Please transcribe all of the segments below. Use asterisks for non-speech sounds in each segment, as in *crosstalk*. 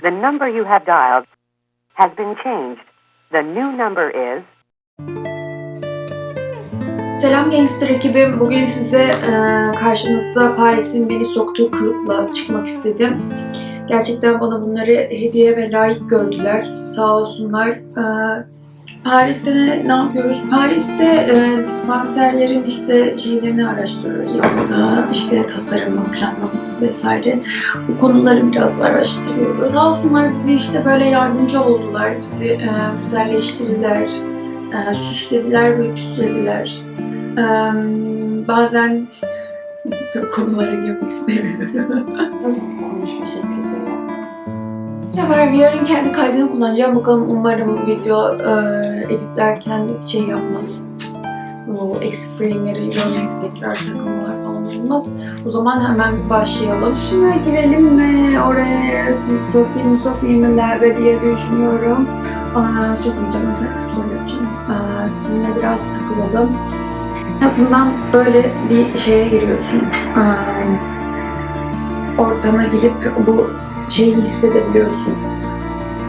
The number you have dialed has been changed. The new number is Selam Gangster ekibim. Bugün size e, karşınızda Paris'in beni soktuğu kılıkla çıkmak istedim. Gerçekten bana bunları hediye ve layık gördüler. Sağ olsunlar. E, Paris'te ne, ne yapıyoruz? Paris'te e, dispanserlerin işte şeylerini araştırıyoruz. Yaptığı işte tasarımı, planlaması vesaire. Bu konuları biraz araştırıyoruz. Sağ olsunlar bize işte böyle yardımcı oldular. Bizi e, güzelleştirdiler. E, süslediler ve püslediler. Eee, bazen *laughs* konulara girmek istemiyorum. Nasıl konuşma şeklidir ya? Bu sefer VR'ın kendi kaydını kullanacağım. Bakalım umarım video eee, editlerken şey yapmaz. O eksik frame'leri görmeyiz tekrar takılmalar falan olmaz. O zaman hemen başlayalım. Şuna girelim mi? Oraya sizi sokayım mı sokmayayım mı Lebe diye düşünüyorum. Aa, sokmayacağım. Yüzden explore yapacağım. Aa, sizinle biraz takılalım. En azından böyle bir şeye giriyorsun. Ee, ortama girip bu şeyi hissedebiliyorsun.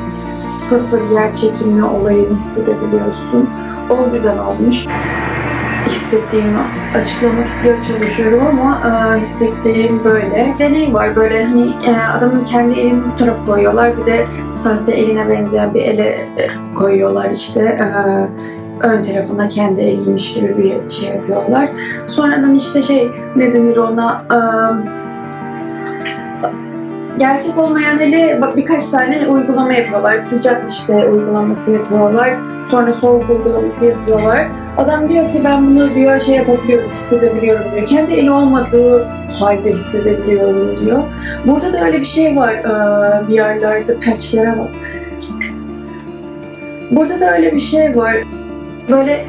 Sıfır yer çekimi olayını hissedebiliyorsun. O güzel olmuş. Hissettiğimi açıklamak çalışıyorum ama e, hissettiğim böyle. Deney var böyle hani e, adamın kendi elini bu tarafa koyuyorlar bir de sahte eline benzeyen bir ele e, koyuyorlar işte. E, ön tarafına kendi eliymiş gibi bir şey yapıyorlar. Sonradan işte şey ne denir ona ıı, gerçek olmayan bak birkaç tane uygulama yapıyorlar. Sıcak işte uygulaması yapıyorlar. Sonra soğuk uygulaması yapıyorlar. Adam diyor ki ben bunu diyor şey yapabiliyorum, hissedebiliyorum diyor. Kendi eli olmadığı halde hissedebiliyorum diyor. Burada da öyle bir şey var bir yerlerde patchlere bak. Burada da öyle bir şey var böyle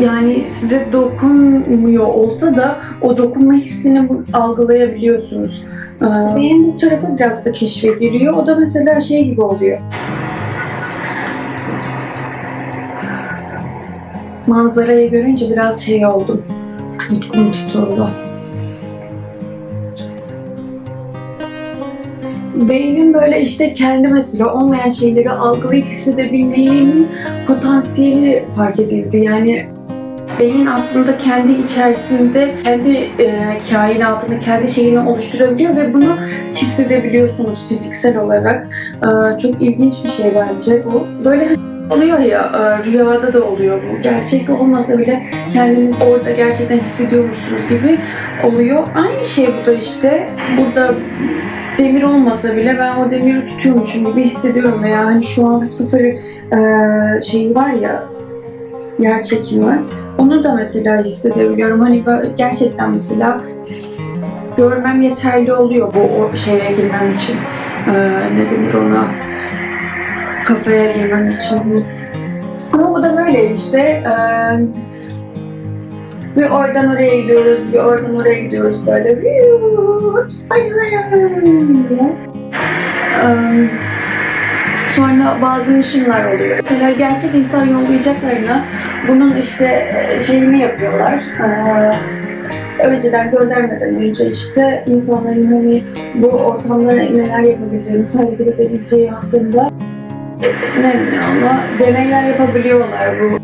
yani size dokunmuyor olsa da o dokunma hissini algılayabiliyorsunuz. Ee, Benim bu tarafı biraz da keşfediliyor. O da mesela şey gibi oluyor. Manzarayı görünce biraz şey oldum. Nutkum tutuldu. Beynin böyle işte kendi mesela olmayan şeyleri algılayıp hissedebildiğinin potansiyeli fark edildi. Yani beyin aslında kendi içerisinde kendi e, kainatını, kendi şeyini oluşturabiliyor ve bunu hissedebiliyorsunuz fiziksel olarak. E, çok ilginç bir şey bence bu. Böyle oluyor ya, e, rüyada da oluyor bu. Gerçekte olmasa bile kendiniz orada gerçekten hissediyormuşsunuz gibi oluyor. Aynı şey bu da işte. Burada demir olmasa bile ben o demiri tutuyormuşum gibi hissediyorum veya hani şu an sıfır e, şeyi var ya yer çekimi. Onu da mesela hissedebiliyorum. Hani gerçekten mesela görmem yeterli oluyor bu o şeye girmem için. E, ne denir ona? Kafaya girmem için. Ama bu da böyle işte. E, bir oradan oraya gidiyoruz, bir oradan oraya gidiyoruz böyle. Eee, Sonra bazı missionlar oluyor. Mesela gerçek insan yollayacaklarına bunun işte e, şeyini yapıyorlar. Eee, önceden göndermeden önce işte insanların hani bu ortamda neler yapabileceğini, hareket edebileceği hakkında ne ona deneyler yapabiliyorlar bu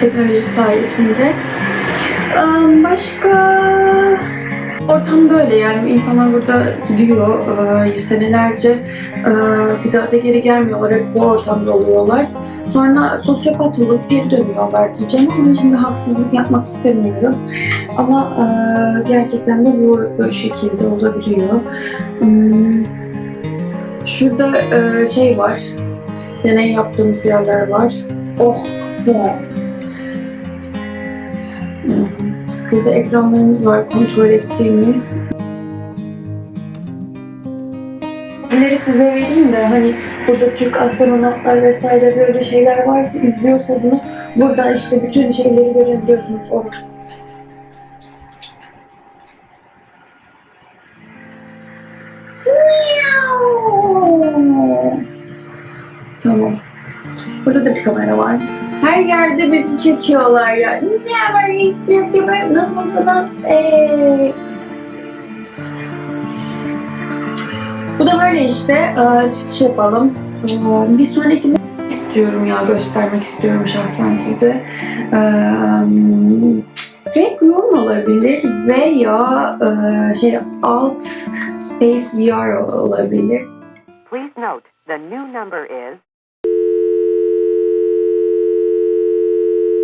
teknoloji sayesinde. Eee, Başka ortam böyle yani insanlar burada gidiyor eee, senelerce eee, bir daha da geri gelmiyorlar hep bu ortamda oluyorlar. Sonra sosyopat olup geri dönüyorlar diyeceğim ama şimdi haksızlık yapmak istemiyorum. Ama eee, gerçekten de bu böyle şekilde olabiliyor. Hmm, Şurada eee, şey var, deney yaptığımız yerler var. Oh, kafam. Burada ekranlarımız var kontrol ettiğimiz. Bilgileri size vereyim de hani burada Türk astronotlar vesaire böyle şeyler varsa izliyorsa bunu buradan işte bütün şeyleri görebiliyorsunuz. Miau. Tamam. Burada da bir kamera var. Her yerde bizi çekiyorlar ya. Ne haber gençler gibi nasılsınız? Ee... Bu da böyle işte. Çıkış yapalım. Bir sonrakinde istiyorum ya göstermek istiyorum şahsen size. Ee, Red Room olabilir veya şey Alt Space VR olabilir. Please note the new number is